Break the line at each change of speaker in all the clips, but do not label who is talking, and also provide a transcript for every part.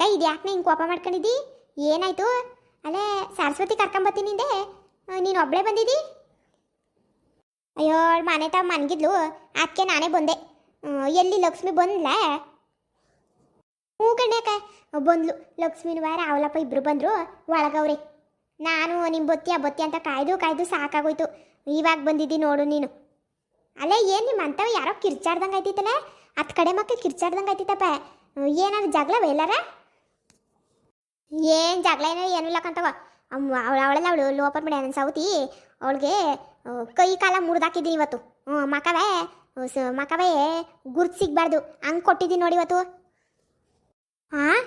ಯಾಕ ಇದ್ಯಾಕೆ ಹಿಂಗೆ ಕೋಪ ಮಾಡ್ಕೊಂಡಿದ್ದಿ? ಏನಾಯ್ತು? ಅಲ್ಲೇ ಸರಸ್ವತಿ ಕರ್ಕೊಂಬತ್ತೀನಿಂದೆ ನೀನು ಒಬ್ಳೆ ಬಂದಿದ್ದಿ? ಅಯ್ಯೋ ಮನೆ ತಾವು ಮನಗಿದ್ಲು. ಅದಕ್ಕೆ ನಾನೇ ಬಂದೆ. ಎಲ್ಲಿ ಲಕ್ಷ್ಮಿ ಬಂದ್ಲಾ? ಹ್ಞೂ ಕಣ್ಯಾಕ ಬಂದ್ಲು. ಲಕ್ಷ್ಮಿನ ವಾರ ಅವಲಪ್ಪ ಇಬ್ರು ಬಂದರು. ಒಳಗವ್ರೆ. ನಾನು ನಿಮ್ಮ ಬತ್ತಿ, ಆ ಬತ್ತಿ ಅಂತ ಕಾಯ್ದು ಕಾಯ್ದು ಸಾಕಾಗೋಯ್ತು. ಇವಾಗ ಬಂದಿದ್ದಿ ನೋಡು ನೀನು. ಅಲ್ಲೇ ಏನು ನಿಮ್ಮ ಅಂತವ ಯಾರೋ ಕಿರ್ಚಾಡ್ದಂಗೆ ಆಯ್ತಿತ್ತಲ್ಲ? ಹತ್ತು ಕಡೆ ಮಕ್ಕಳು ಕಿರ್ಚಾಡ್ದಂಗೆ ಆಯ್ತಿತ್ತಪ್ಪ. ಏನಾದ್ರು ಜಗಳವೇ ಎಲ್ಲಾರ ಏನು ಜಗಳ ಏನೋ ಏನೂ ಕಂತವ ಅವಳ ಅವಳೆಲ್ಲ ಅವಳು ಲೋಪರ್ ಬಿಡ ಸೌತಿ, ಅವಳಿಗೆ ಕೈ ಕಾಲ ಮುರಿದಾಕಿದ್ದೀನಿ ಇವತ್ತು. ಹ್ಞೂ ಮಕವೇ ಸ- ಮಕವೇ ಗುರ್ತು ಸಿಗ್ಬಾರ್ದು. ಹಂಗೆ ಕೊಟ್ಟಿದ್ದೀನಿ ನೋಡಿ ಇವತ್ತು. ಹಾಂ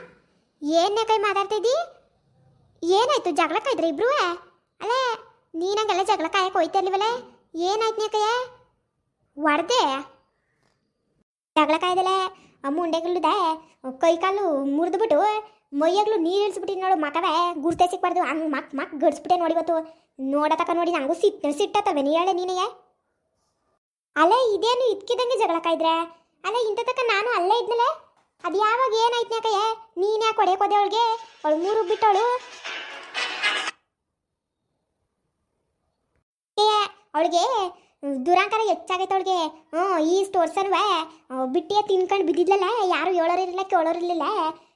ಏನೇ ಕೈ ಮಾತಾಡ್ತಿದ್ದಿ ಏನಾಯ್ತು? ಜಗಳ ಕಾಯ್ದ್ರೆ ಇಬ್ರು? ಅಲ್ಲೇ ನೀನಂಗೆಲ್ಲ ಜಗಳ ಕಾಯಕ್ಕೆ ಹೋಯ್ತಾ ಇರ್ಲಿವಲ್ಲ ಏನಾಯ್ತು ನೀ ಕೈಯ? ಹೊಡೆದೆ ಜಗಳ ಕಾಯ್ದಲ್ಲ ಆ, ಮುಂಡೆಗಳ್ದೆ ಕೈ ಕಾಲು ಮುರಿದ್ಬಿಟ್ಟು ಮೈಯಾಗ್ಲು ನೀರು ಇಳಿಸ್ಬಿಟ್ಟಿ ನೋಡು ಮಕವೇ ಗುರ್ತೆ ಸಿಕ್ಬಾರ್ದು. ಹಂಗೆ ಮಕ್ ಮಕ್ ಗಡ್ಸ್ಬಿಟ್ಟೆ ನೋಡಿ ಇವತ್ತು. ನೋಡತಕ್ಕ ನೋಡಿ ನಂಗೂ ಸಿಟ್ ಸಿಟ್ಟತ್ತವೆ. ನೀ ಹೇಳೆ ನೀನೆಯೇ ಅಲ್ಲೇ ಇದೇನು ಇದ್ಕಿದಂಗೆ ಜಗಳ ಕಾಯ್ದ್ರೆ ಅಲ್ಲ ಇಂಥ ನಾನು ಅಲ್ಲೇ ಇದ್ನಲೆ? ಅದು ಯಾವಾಗ ಏನಾಯ್ತು ಯಾಕಯ್ಯ ನೀನು ಯಾಕೆ ಹೊಡೆಯಕ್ಕೆ ಹೋದೆ ಅವಳಿಗೆ? ಅವಳು ಮೂರು ಬಿಟ್ಟವಳು ಅವಳಿಗೆ ದುರಾಂಕಾರ ಹೆಚ್ಚಾಗೈತೆ ಅವಳಿಗೆ. ಹ್ಞೂ ಈ ಸ್ಟೋರ್ಸನ್ವೇ ಬಿಟ್ಟಿಯ ತಿನ್ಕೊಂಡು ಬಿದ್ದಿದ್ಲಲ್ಲ ಯಾರು ಹೇಳೋರಿರಲಿಲ್ಲ ಕೇಳೋರಿರ್ಲಿಲ್ಲ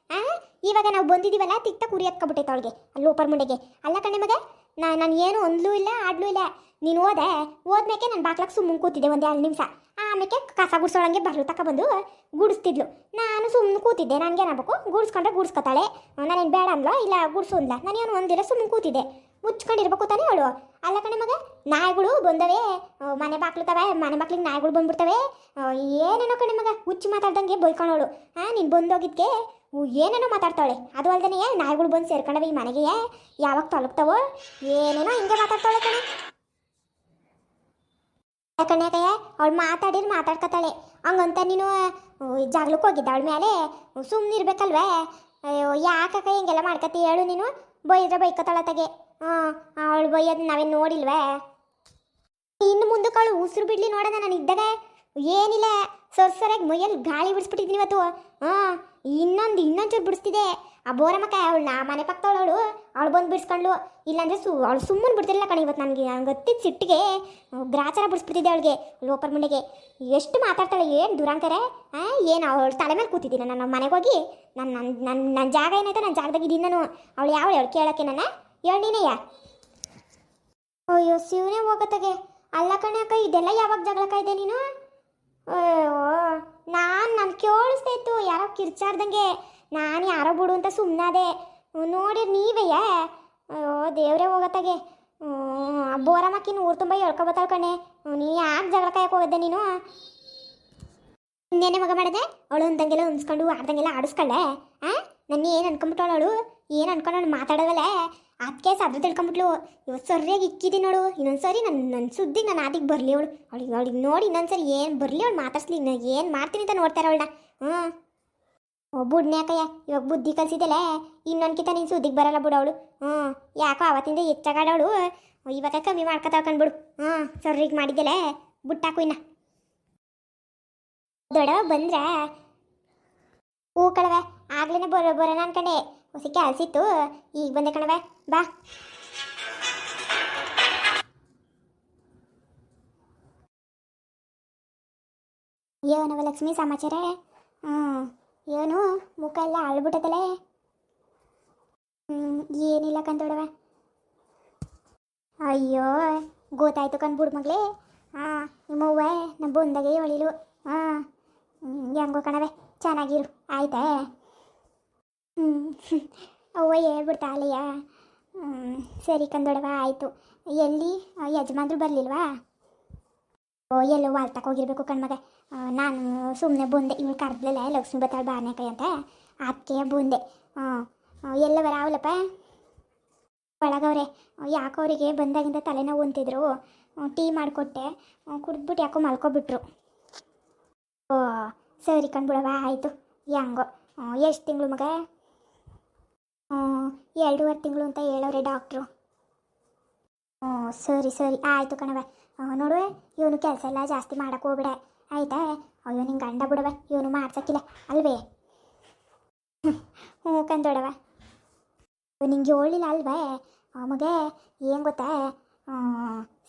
ಆ? ಇವಾಗ ನಾವು ಬಂದಿದ್ದೀವಲ್ಲ ತಿಕ್ತ ಕುರಿ ಹತ್ಕೊಬಿಟ್ಟೈತೆ ಅವಳಿಗೆ ಅಲ್ಲಿ ಓಪರ್ ಮುಂಡೆಗೆ. ಅಲ್ಲ ಕಣ್ಣೆ ಮಗ, ನಾ ನಾನು ಏನು ಒಂದ್ಲೂ ಇಲ್ಲ, ಆಡ್ಲೂ ಇಲ್ಲ. ನೀನು ಓದೆ ಹೋದ್ಮೇಕೆ ನಾನು ಬಾಕ್ಲಾಗ ಸುಮ್ಮನೆ ಕೂತಿದ್ದೆ ಒಂದು ಎರಡು ನಿಮಿಷ. ಆಮೇಲೆ ಕಸ ಗುಡ್ಸೋಳಂಗೆ ಬರ್ಲು ತಕ ಬಂದು ಗುಡಿಸ್ತಿದ್ಲು. ನಾನು ಸುಮ್ಮನೆ ಕೂತಿದ್ದೆ ನನಗೆ ಏನಾಗಬೇಕು ಗುಡ್ಸ್ಕೊಂಡ್ರೆ ಗುಡ್ಸ್ಕೊತಾಳೆ. ನಾನೇನು ಬೇಡ ಅಂದ್ಲೋ, ಇಲ್ಲ ಗುಡ್ಸೋದಿಲ್ಲ ಅಂದ್ಲ. ನಾನೇನು ಒಂದಿಲ್ಲ ಸುಮ್ಮನೆ ಕೂತಿದ್ದೆ. ಮುಚ್ಕೊಂಡಿರ್ಬೇಕು ತಾನೇ ಅವಳು. ಅಲ್ಲ ಕಣೆ ಮಗ, ನಾಯಿಗಳು ಬಂದವೆ. ಮನೆ ಬಾಕ್ಲುತ್ತವೆ ಮನೆ ಬಾಕ್ಲಿಗೆ ನಾಯಿಗಳು ಬಂದ್ಬಿಡ್ತವೆ. ಏನೇನೋ ಕಣೆ ಮಗ, ಹುಚ್ಚು ಮಾತಾಡ್ದಂಗೆ ಬೈಕೊಂಡವಳು. ಹಾಂ ನೀನು ಬಂದೋಗಿದ್ಕೆ ಏನೇನೋ ಮಾತಾಡ್ತಾಳೆ. ಅದು ಅಲ್ದೇ ನಾಯಿಗಳು ಬಂದು ಸೇರ್ಕೊಂಡವೆ ಈ ಮನೆಗೆ ಯಾವಾಗ ತೊಲಗ್ತಾವೋ ಏನೇನೋ ಹಿಂಗೆ ಮಾತಾಡ್ತಾಳೆ ಕಣೆ. ಯಾಕಯ್ಯ ಅವಳು ಮಾತಾಡಿದ್ರೆ ಮಾತಾಡ್ಕತಾಳೆ ಹಂಗಂತ ನೀನು ಜಾಗ್ಲಕ್ಕೆ ಹೋಗಿದ್ದ ಅವಳ ಮೇಲೆ ಸುಮ್ಮನೆ ಇರ್ಬೇಕಲ್ವೇ? ಅಯ್ಯೋ ಯಾಕಕ್ಕ ಹಿಂಗೆಲ್ಲ ಮಾಡ್ಕತಿ ಹೇಳು ನೀನು? ಬೈದ್ರೆ ತಗೆ. ಹಾಂ ಅವಳು ಬೈಯೋದು ನಾವೇನು ನೋಡಿಲ್ವೇ? ಇನ್ನು ಮುಂದಕ್ಕೆ ಅವಳು ಉಸಿರು ಬಿಡ್ಲಿ ನೋಡೋಣ ನಾನು ಇದ್ದಾಗ. ಏನಿಲ್ಲ ಸೊರ್ ಸರಿಯಾಗಿ ಮೈಯಲ್ಲಿ ಗಾಳಿ ಬಿಡಿಸ್ಬಿಟ್ಟಿದ್ದೀನಿ ಇವತ್ತು. ಹಾಂ, ಇನ್ನೊಂದು ಇನ್ನೊಂಚೂರು ಬಿಡಿಸ್ತಿದೆ. ಆ ಬೋರಮ್ಮಕ್ಕ, ಅವಳು ನಾ ಮನೆ ಪಕ್ಕದವಳು ಅವಳು. ಬಂದು ಬಿಡಿಸ್ಕೊಂಡ್ಳು. ಇಲ್ಲಾಂದ್ರೆ ಸು ಅವಳು ಸುಮ್ಮನೆ ಬಿಡ್ತಿರಲಿಲ್ಲ ಕಣ ಇವತ್ತು ನನಗೆ. ನಂಗೆ ಗೊತ್ತಿದ್ದ ಸಿಟ್ಟಿಗೆ ಗ್ರಾಚಾರ ಬಿಡಿಸ್ಬಿಟ್ಟಿದ್ದೆ ಅವಳಿಗೆ, ಲೋಪರ್ ಮುಂಡೆಗೆ. ಎಷ್ಟು ಮಾತಾಡ್ತಾಳೆ, ಏನು ದುರಾಂಕರೆ ಹಾಂ ಏನು ಅವಳು ತಲೆ ಮೇಲೆ ಕೂತಿದ್ದೀನಿ ನಾನು ಮನೆಗೆ ಹೋಗಿ? ನನ್ನ ನನ್ನ ನನ್ನ ನನ್ನ ಜಾಗ ಏನೈತೆ ನನ್ನ ಜಾಗದಾಗ ಇದ್ದೀನಿ ನಾನು. ಅವಳು ಯಾವ ಅವಳು? ಕೇಳೋಕ್ಕೆ ನನ್ನ ಹೇಳಿ ನೀನೆಯ ಅಯ್ಯೋ, ಶಿವನೇ ಹೋಗತ್ತಾಗೆ. ಅಲ್ಲ ಕಣೆ ಅಕ್ಕ, ಇದೆಲ್ಲ ಯಾವಾಗ ಜಗಳಕ್ಕ ಇದೆ ನೀನು? ಅಯ್ಯೋ, ನಾನು ನಾನು ಕೇಳಿಸ್ತಾಯಿತ್ತು ಯಾರೋ ಕಿರ್ಚಾಡ್ದಂಗೆ. ನಾನು ಯಾರೋ ಬಿಡು ಅಂತ ಸುಮ್ಮನಾದೆ ನೋಡಿ ನೀವಯ್ಯ ಅಯ್ಯೋ, ದೇವ್ರೇ ಹೋಗತ್ತಾಗೆ. ಬೋರಮ್ಮಕ್ಕಿನ ಊರು ತುಂಬ ಹೇಳ್ಕೊಬತ್ತಾಳ ಕಣೆ. ನೀ ಯಾಕೆ ಜಗಳ ಕಾಯಕ್ಕೆ ಹೋಗದ್ದೆ ನೀನು? ಇನ್ನೇನೆ ಮಗ ಮಾಡಿದೆ, ಅವಳು ಅಂದಂಗೆಲ್ಲ ಉನ್ಸ್ಕೊಂಡು ಆಡ್ದಂಗೆಲ್ಲ ಆಡಿಸ್ಕೊಳ್ಳೆ. ಆ? ನನ್ನ ಏನು ಅವಳು? ಏನು ಅನ್ಕೊಂಡು ಮಾತಾಡೋದಲ್ಲ ಅದಕ್ಕೆ ಸದ್ದು ತಿಳ್ಕೊಂಬಿಟ್ಲು. ಇವತ್ತು ಸರಿಯಾಗಿ ಇಕ್ಕಿದ್ದೀನಿ ನೋಡು ಇನ್ನೊಂದು ಸರಿ ನನ್ನ ನನ್ನ ಸುದ್ದಿ ನಾನು ಆದಿಗೆ ಬರಲಿ ಅವಳು. ಅವಳಿಗೆ ಅವಳಿಗೆ ನೋಡಿ ಇನ್ನೊಂದು ಸರಿ ಏನು ಬರಲಿ ಅವಳು ಮಾತಾಡ್ಸ್ಲಿ. ನಾನು ಏನು ಮಾಡ್ತೀನಿ ಅಂತ ನೋಡ್ತಾರೆ ಅವಳನ್ನ ಹ್ಞೂ ಓ ಬುಡ್ನ್ಯಾಕಯ್ಯ ಇವಾಗ ಬುದ್ಧಿ ಕಲಿಸಿದೆಲ್ಲ ಇನ್ನೊಂದ್ಕಿತ ನೀನು ಸುದ್ದಿಗೆ ಬರಲ್ಲ ಬಿಡು ಅವಳು. ಹ್ಞೂ ಯಾಕೋ ಅವತ್ತಿಂದ ಹೆಚ್ಚಾಗಾಡವಳು ಇವಾಗ ಕಮ್ಮಿ ಮಾಡ್ಕೊತಾವ ಕಂಡ್ಬಿಡು ಹ್ಞೂ ಸರಿಗೆ ಮಾಡಿದ್ದಲ್ಲ ಬುಟ್ಟಾಕು ಇನ್ನ. ದೊಡವ ಬಂದ್ರೆ? ಹೂ ಕಳವೆ ಆಗ್ಲೇ ಬರೋ, ಬರೋಣ ಅನ್ಕಂಡೆ. ಹೊಸ ಕೆಲಸ ಇತ್ತು ಈಗ ಬಂದೆ ಕಣವೆ ಬಾ. ಏನವ ಲಕ್ಷ್ಮಿ ಸಮಾಚಾರ? ಹ್ಞೂ ಏನು ಮುಖ ಎಲ್ಲ ಅಳ್ಬಿಟ್ಟದಲೆ. ಹ್ಞೂ ಏನಿಲ್ಲ ಕಂದೊಡವ ಅಯ್ಯೋ, ಗೊತ್ತಾಯ್ತು ಕಂದ್ಬಿಡು ಮಗಳೇ. ಹಾಂ ನಿಮ್ಮವ್ವ ನಮ್ಮ ಬಂದಾಗೆ ಹೊಳಿಲು ಹಾಂ ಹೆಂಗೋ ಕಣವೆ ಚೆನ್ನಾಗಿರು. ಆಯ್ತಾ? ಹ್ಞೂ ಅವ್ವ ಹೇಳ್ಬಿಡ್ತಾ ಅಲ್ಲಯ್ಯ ಹ್ಞೂ ಸರಿ ಕಂದೊಡವ ಆಯಿತು. ಎಲ್ಲಿ ಯಜಮಾನ್ರು ಬರಲಿಲ್ವಾ? ಓ, ಎಲ್ಲೋ ವಾಲ್ತಕ್ಕೆ ಹೋಗಿರ್ಬೇಕು ಕಣ್ಮಗ ನಾನು ಸುಮ್ಮನೆ ಬಂದೆ, ಇವಳು ಕರೆದ್ಲಲ್ಲ, ಲಕ್ಷ್ಮಿ ಬತ್ತಾಳ ಬಾರ್ನೇಕಾಯಿ ಅಂತ? ಅದಕ್ಕೆ ಬಂದೆ. ಹಾಂ ಎಲ್ಲವರ ಅವಲಪ್ಪ ಒಳಗವ್ರೆ, ಯಾಕೋ ಅವರಿಗೆ ಬಂದಾಗಿಂದ ತಲೆನೋವು ಅಂತಿದ್ರು. ಟೀ ಮಾಡಿಕೊಟ್ಟೆ. ಕುಡಿದ್ಬಿಟ್ಟು ಯಾಕೋ ಮಲ್ಕೊಬಿಟ್ರು. ಓ, ಸರಿ ಕಣ್ಬಿಡವ ಆಯಿತು. ಹೆಂಗೋ ಎಷ್ಟು ತಿಂಗಳು ಮಗ? ಎರಡೂವರೆ ತಿಂಗಳು ಅಂತ ಹೇಳೋರೆ ಡಾಕ್ಟ್ರು. ಹ್ಞೂ ಸರಿ ಸರಿ, ಆಯಿತು ಕಣವೆ ನೋಡುವೆ, ಇವನು ಕೆಲಸ ಎಲ್ಲ ಜಾಸ್ತಿ ಮಾಡಕ್ಕೆ ಹೋಗ್ಬಿಡ ಆಯ್ತಾ? ಅಯ್ಯೋ ನಿಂಗೆ ಗಂಡ ಬಿಡವೆ ಇವನು ಮಾಡ್ಸಕ್ಕಿಲ್ಲ, ಅಲ್ವೇ? ಹ್ಞೂ ಕಂದೋಡವ ನಿಂಗೆ ಹೇಳಿಲ್ಲ ಅಲ್ವೇ? ಆ ಏನು ಗೊತ್ತಾ?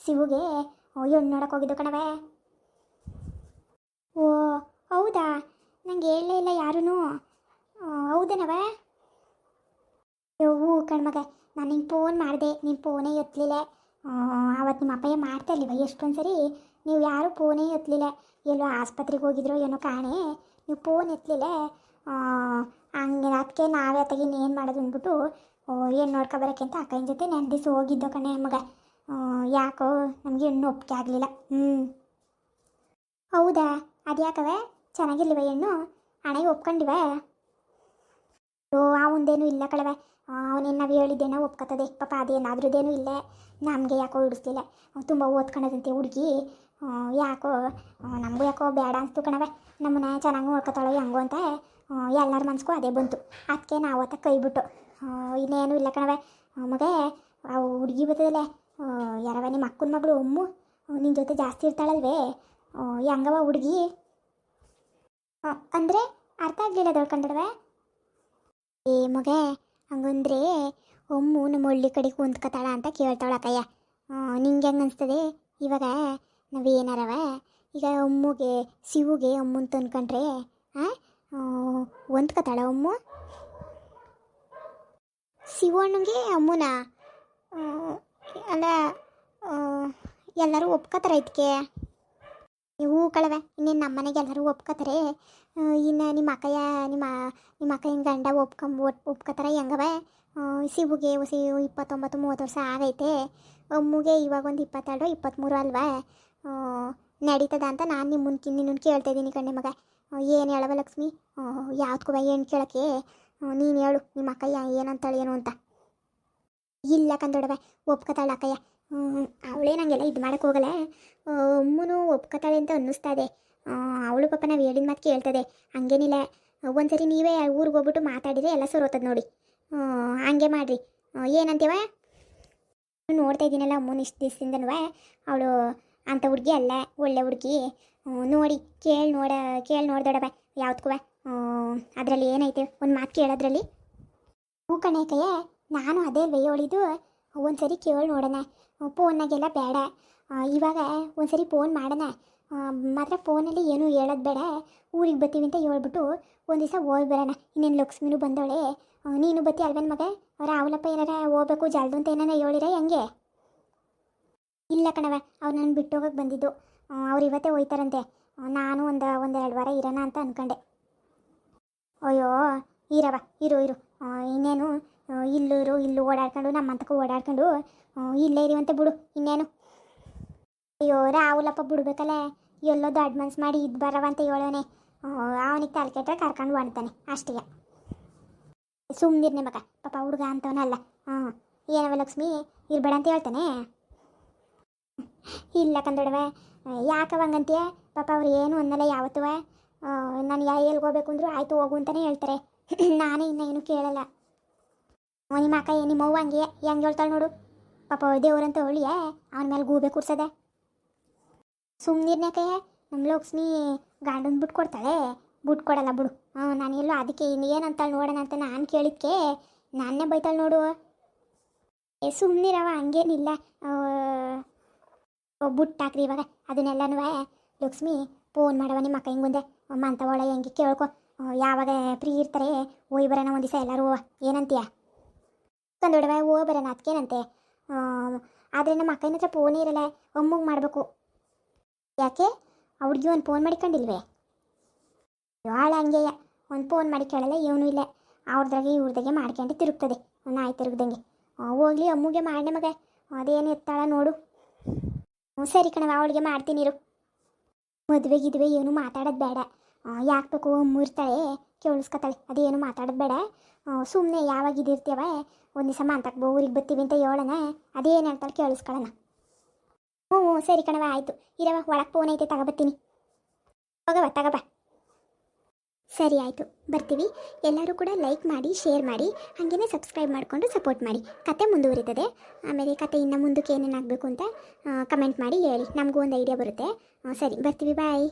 ಶಿವುಗೆ ಹೆಣ್ಣು ನೋಡಕ್ಕೆ ಹೋಗಿದ್ದು ಕಣವೆ ಓ, ಹೌದಾ? ನಂಗೆ ಹೇಳಲೇ ಇಲ್ಲ ಯಾರೂ ಹೌದೇನವೇ ಹ್ಞೂ ಕಣ್ಮಗ ನಾನು ನಿಂಗೆ ಫೋನ್ ಮಾಡಿದೆ, ನೀನು ಫೋನೇ ಎತ್ತಲಿಲ್ಲ ಅವತ್ತು ನಿಮ್ಮ ಅಪ್ಪಯ್ಯ ಮಾಡ್ತಾ ಇರ್ಲಿವ ಎಷ್ಟೊಂದು ಸರಿ ನೀವು ಯಾರೂ ಫೋನೇ ಎತ್ತಲಿಲ್ಲ ಎಲ್ಲೋ ಆಸ್ಪತ್ರೆಗೆ ಹೋಗಿದ್ರು ಏನೋ ಕಾಣೆ. ನೀವು ಫೋನ್ ಎತ್ತಲಿಲ್ಲ ಹಂಗೆ ಅದಕ್ಕೆ ನಾವೇ ಅತ್ತಾಗಿ ಏನು ಮಾಡೋದು ಅಂದ್ಬಿಟ್ಟು ಏನು ನೋಡ್ಕೊಬರಕ್ಕೆ ಅಂತ ಅಕ್ಕನ ಜೊತೆ ನೆನ್ ದಿವಸ ಹೋಗಿದ್ದೋ ಕಣೆ ಮಗ. ಯಾಕೋ ನಮಗೆ ಹೆಣ್ಣು ಒಪ್ಪಿಗೆ ಆಗಲಿಲ್ಲ. ಹ್ಞೂ ಹೌದಾ? ಅದ್ಯಾಕವೇ? ಚೆನ್ನಾಗಿರ್ಲಿವ ಹೆಣ್ಣು. ಹಣೆಗೆ ಒಪ್ಕೊಂಡಿವೆ? ಓ ಅವಂದೇನು ಇಲ್ಲ ಕಳವೆ. ಅವನೇನು ನಾವು ಹೇಳಿದ್ದೇನೋ ಒಪ್ಕೊತದೆ ಪಾಪ ಅದೇನಾದ್ರದ್ದೇನು ಇಲ್ಲ. ನಮಗೆ ಯಾಕೋ ಹಿಡಿಸ್ಲಿಲ್ಲ. ತುಂಬ ಓದ್ಕೊಳದಂತೆ ಹುಡುಗಿ. ಯಾಕೋ ನಮಗೂ ಯಾಕೋ ಬೇಡ ಅನ್ಸ್ತು ಕಣವೆ. ನಮ್ಮನ್ನ ಚೆನ್ನಾಗಿ ನೋಡ್ಕೊತಾಳೋ ಹೆಂಗೋ ಅಂತ ಎಲ್ಲರ ಮನ್ಸಿಗೂ ಅದೇ ಬಂತು. ಅದಕ್ಕೆ ನಾವು ಅತ್ತ ಕೈ ಬಿಟ್ಟು. ಇನ್ನೇನು ಇಲ್ಲ ಕಣವೆ. ಮಗೆ, ಆ ಹುಡುಗಿ ಬರ್ತದಲ್ಲೇ. ಯಾರವ ನಿಮ್ಮ ಅಕ್ಕನ ಮಗಳು? ಒಮ್ಮು. ನಿನ್ನ ಜೊತೆ ಜಾಸ್ತಿ ಇರ್ತಾಳಲ್ವೇ. ಹಂಗವ ಹುಡುಗಿ? ಅಂದರೆ ಅರ್ಥ ಆಗಲಿಲ್ಲ ದೊಡ್ಕಂಡವೆ ಏ ಮಗ, ಹಂಗಂದ್ರೆ ಒಮ್ಮು ನಮ್ಮ ಹಳ್ಳಿ ಕಡೆ ಕುಂತ್ಕತಾಳ ಅಂತ ಕೇಳ್ತಾಳಕ್ಕಯ್ಯ ನಿಂಗೆ ಹೆಂಗೆ ಅನಿಸ್ತದೆ? ಇವಾಗ ನಾವೇನಾರವ? ಈಗ ಅಮ್ಮುಗೆ ಸಿವುಗೆ ಅಮ್ಮನ ತಂದ್ಕೊಂಡ್ರೆ ಹಾಂ ಹೊಂದ್ಕತಾಳ ಅಮ್ಮು ಸಿವಣ್ಣಗೆ ಅಮ್ಮನ ಅಲ್ಲ ಎಲ್ಲರೂ ಒಪ್ಕೋತಾರ ಇದಕ್ಕೆ ಹೂ ಕಳವೆ, ಇನ್ನೇನು ನಮ್ಮ ಮನೆಗೆ ಎಲ್ಲರೂ ಒಪ್ಕೋತಾರೆ? ಇನ್ನು ನಿಮ್ಮ ಅಕ್ಕಯ್ಯ, ನಿಮ್ಮ ನಿಮ್ಮ ಅಕ್ಕಯ್ಯನ ಗಂಡ ಒಪ್ಕೊಂಬ ಒಪ್ಕೋತಾರ, ಹೆಂಗವ? ಶಿವುಗೆ ಹೊಸಿ ಇಪ್ಪತ್ತೊಂಬತ್ತು, ಮೂವತ್ತು ವರ್ಷ ಆಗೈತೆ. ಅಮ್ಮಗೆ ಇವಾಗ ಒಂದು ಇಪ್ಪತ್ತೆರಡು ಇಪ್ಪತ್ತ್ಮೂರು ಅಲ್ವಾ? ನಡೀತದ ಅಂತ ನಾನು ನಿಮ್ಮನ್ನ ನಿನ್ನನ್ನು ಕೇಳ್ತಾ ಇದ್ದೀನಿ ಕಣ್ಣೆ ಮಗ. ಏನು ಹೇಳವ ಲಕ್ಷ್ಮಿ? ಯಾವ್ದಕ್ಕೂ ಏನು ಕೇಳೋಕ್ಕೆ? ನೀನು ಹೇಳು, ನಿಮ್ಮ ಅಕ್ಕಯ್ಯ ಏನಂತಾಳೆ, ಏನು ಅಂತ. ಇಲ್ಲ ಕಂದೊಡವೆ ಒಪ್ಕೋತಾಳೆ ಅಕ್ಕಯ್ಯ. ಅವಳೇ ನಂಗೆಲ್ಲ ಇದು ಮಾಡೋಕ್ಕೆ ಹೋಗಲ್ಲ. ಅಮ್ಮನು ಒಪ್ಕೋತಾಳೆ ಅಂತ ಅನ್ನಿಸ್ತಾ ಇದೆ. ಅವಳು ಪಾಪ ನಾವು ಹೇಳಿದ ಮಾತು ಕೇಳ್ತದೆ. ಹಂಗೇನಿಲ್ಲ. ಒಂದ್ಸರಿ ನೀವೇ ಊರಿಗೆ ಹೋಗ್ಬಿಟ್ಟು ಮಾತಾಡಿದರೆ ಎಲ್ಲ ಸರೋತದ ನೋಡಿ. ಹಾಗೆ ಮಾಡಿರಿ. ಏನಂತೀವ? ನೋಡ್ತಾ ಇದ್ದೀನಲ್ಲ ಅಮ್ಮನ ಇಷ್ಟು ದಿವಸದಿಂದನೂ. ಅವಳು ಅಂಥ ಹುಡುಗಿ ಅಲ್ಲ, ಒಳ್ಳೆ ಹುಡುಗಿ. ನೋಡಿ, ಕೇಳಿ ನೋಡ, ಕೇಳಿ ನೋಡ್ದೊಡವ ಯಾವ್ದಕ್ಕೂ ಅದರಲ್ಲಿ ಏನೈತೆ? ಒಂದು ಮಾತು ಕೇಳೋದ್ರಲ್ಲಿ ಹೂ ಕಣೇಕಯ್ಯ ನಾನು ಅದೇ ಹೇಳಿದ್ದು ಒಂದ್ಸರಿ ಕೇಳಿ ನೋಡೋಣ. ಫೋನ್ನಾಗೆಲ್ಲ ಬೇಡ. ಇವಾಗ ಒಂದ್ಸರಿ ಫೋನ್ ಮಾಡೋಣ. ಮಾತ್ರ ಫೋನಲ್ಲಿ ಏನು ಹೇಳೋದು ಬೇಡ. ಊರಿಗೆ ಬರ್ತೀವಿ ಅಂತ ಹೇಳ್ಬಿಟ್ಟು ಒಂದು ದಿವಸ ಹೋಗಿ ಬರೋಣ. ಇನ್ನೇನು ಲಕ್ಷ್ಮಿನೂ ಬಂದವಳೆ. ನೀನು ಬತ್ತಿ ಅಲ್ವೇನು ಮಗ? ಅವ್ರ ಅವಲಪ್ಪ ಏನಾರ ಹೋಗ್ಬೇಕು ಜಲ್ದು ಅಂತ ಏನಾರ ಹೇಳಿರ ಹೆಂಗೆ? ಇಲ್ಲ ಕಣವ ಅವ್ರು ನಾನು ಬಿಟ್ಟು ಹೋಗಕ್ಕೆ ಬಂದಿದ್ದು. ಅವ್ರು ಇವತ್ತೇ ಹೋಯ್ತಾರಂತೆ. ನಾನು ಒಂದು, ಒಂದೆರಡು ವಾರ ಇರೋಣ ಅಂತ ಅಂದ್ಕೊಂಡೆ ಅಯ್ಯೋ ಇರವ ಇರು ಇರು. ಇನ್ನೇನು ಆ, ಇಲ್ಲೂ ಓಡಾಡ್ಕೊಂಡು ನಮ್ಮಂತಕ್ಕೆ ಓಡಾಡ್ಕೊಂಡು ಇಲ್ಲೇ ಇರಿವಂತೆ ಬಿಡು ಇನ್ನೇನು. ಅಯ್ಯೋ ರಾಹುಲಪ್ಪ ಬಿಡ್ಬೇಕಲ್ಲ ಎಲ್ಲೋ ದೊಡ್ಡ ಮನ್ಸು ಮಾಡಿ ಇದು ಬರವ ಅಂತ ಹೇಳೋನೆ ಅವನಿಗೆ ತಲೆ ಕೆಟ್ಟರೆ ಕರ್ಕೊಂಡು ಮಾಡ್ತಾನೆ ಅಷ್ಟೇ ಸುಮ್ಮನಿರ್ನೆ ಮಗ ಪಾಪ ಹುಡುಗ ಅಂತವನಲ್ಲ. ಹಾಂ ಏನವ ಲಕ್ಷ್ಮಿ ಇರ್ಬೇಡ ಅಂತ ಹೇಳ್ತಾನೆ? ಇಲ್ಲ ಕಂದೊಡವೆ ಯಾಕವ ಹಂಗಂತೀಯ? ಪಾಪ ಅವ್ರು ಏನು ಅನ್ನಲ್ಲ ಯಾವತ್ತೂ ನಾನು ಎಲ್ಲಿಗೆ ಹೋಗ್ಬೇಕು ಅಂದ್ರು ಆಯಿತು ಹೋಗು ಅಂತಲೇ ಹೇಳ್ತಾರೆ. ನಾನೇ ಇನ್ನೇನು ಏನು ಕೇಳಲ್ಲ. ನಿಮ್ಮ ಅಕ್ಕ ನಿಮ್ಮ ಅವ್ವ ಹಂಗೆ? ಹೆಂಗೆ ಹೇಳ್ತಾಳೆ ನೋಡು. ಪಾಪ ದೇವ್ರಂತ ಹೇಳಿಯೇ ಅವನ ಮೇಲೆ ಗೂಬೆ ಕೂರ್ಸದೆ. ಸುಮ್ಮನಿರ್ನೇಕಯ್ಯ ನಮ್ಮ ಲಕ್ಷ್ಮಿ ಗಾಂಡನ್ ಬಿಟ್ಟು ಕೊಡ್ತಾಳೆ. ಬಿಟ್ಟು ಕೊಡಲ್ಲ ಬಿಡು. ನಾನು ಎಲ್ಲೋ ಅದಕ್ಕೆ ಏನಂತಾಳೆ ನೋಡೋಣ ಅಂತ ನಾನು ಕೇಳಿದ್ಕೆ ನಾನೇ ಬೈತಾಳೆ ನೋಡು. ಏ ಸುಮ್ಮನಿರವ ಹಂಗೇನಿಲ್ಲ. ಬುಟ್ಟಾಕ್ರಿ ಇವಾಗ. ಅದನ್ನೆಲ್ಲನೂ ಲಕ್ಷ್ಮಿ, ಫೋನ್ ಮಾಡವ ನಿಮ್ಮ ಅಕ್ಕ ಅಂತ ಒಳ ಹೆಂಗೆ ಕೇಳ್ಕೊ. ಯಾವಾಗ ಫ್ರೀ ಇರ್ತಾರೆ ಹೋಯ್ ಬರೋಣ ಒಂದು ದಿವಸ ಎಲ್ಲರೂ ಏನಂತೀಯ? ಕಂದೊಡವೆ ಓ ಬರೋಣ ಅದಕ್ಕೇನಂತೆ ಆದರೆ ನಮ್ಮ ಅಕ್ಕನ ಹತ್ರ ಫೋನೇ ಇರಲ್ಲ ಅಮ್ಮಗೆ ಮಾಡಬೇಕು. ಯಾಕೆ? ಅವ್ರಿಗೆ ಒಂದು ಫೋನ್ ಮಾಡಿಕೊಂಡಿಲ್ವೇ ಭಾಳ ಹಂಗೆ ಒಂದು ಫೋನ್ ಮಾಡಿ ಕೇಳಲ್ಲ ಇವನು ಇಲ್ಲ. ಅವ್ರದ್ರಾಗೆ ಇವ್ರದಾಗೆ ಮಾಡ್ಕೊಂಡು ತಿರುಗ್ತದೆ. ಆಯ್ತು ತಿರುಗ್ದಂಗೆ. ಹೋಗ್ಲಿ ಅಮ್ಮಗೆ ಮಾಡಿ ಮಗ. ಅದೇನು ಎತ್ತಾಳ ನೋಡು. ಹ್ಞೂ ಸರಿ ಕಣವ ಅವಳಿಗೆ ಮಾಡ್ತೀನಿ ಇರು. ಮದುವೆ ಗಿದುವೆ ಏನು ಮಾತಾಡೋದು ಬೇಡ. ಯಾಕೆ ಬೇಕು ಅಮ್ಮ ಇರ್ತಾಳೆ ಕೇಳಿಸ್ಕೊತಾಳೆ. ಅದೇನು ಮಾತಾಡೋದು ಬೇಡ. ಸುಮ್ಮನೆ ಯಾವಾಗ ಇದಿರ್ತೇವ ಒಂದು ದಿವಸ ಮಾತಾಡ್ಬೋ ಊರಿಗೆ ಬರ್ತೀವಿ ಅಂತ ಹೇಳೋಣ. ಅದೇನು ಹೇಳ್ತಾಳೆ ಕೇಳಿಸ್ಕೊಳ್ಳೋಣ ಹ್ಞೂ ಹ್ಞೂ, ಸರಿ ಕಣವ ಆಯಿತು. ಇರವ ಒಳಗೆ ಫೋನ್ ಐತೆ ತಗೊಬತ್ತೀನಿ ಹೋಗವ ತಗೋಬ ಸರಿ, ಆಯಿತು. ಬರ್ತೀವಿ. ಎಲ್ಲರೂ ಕೂಡ ಲೈಕ್ ಮಾಡಿ ಶೇರ್ ಮಾಡಿ, ಹಾಗೇನೇ ಸಬ್ಸ್ಕ್ರೈಬ್ ಮಾಡಿಕೊಂಡು ಸಪೋರ್ಟ್ ಮಾಡಿ. ಕತೆ ಮುಂದುವರಿತದೆ. ಆಮೇಲೆ ಕತೆ ಇನ್ನು ಮುಂದಕ್ಕೆ ಏನೇನಾಗಬೇಕು ಅಂತ ಕಮೆಂಟ್ ಮಾಡಿ ಹೇಳಿ. ನಮಗೂ ಒಂದು ಐಡಿಯಾ ಬರುತ್ತೆ. ಸರಿ, ಬರ್ತೀವಿ ಬಾಯ್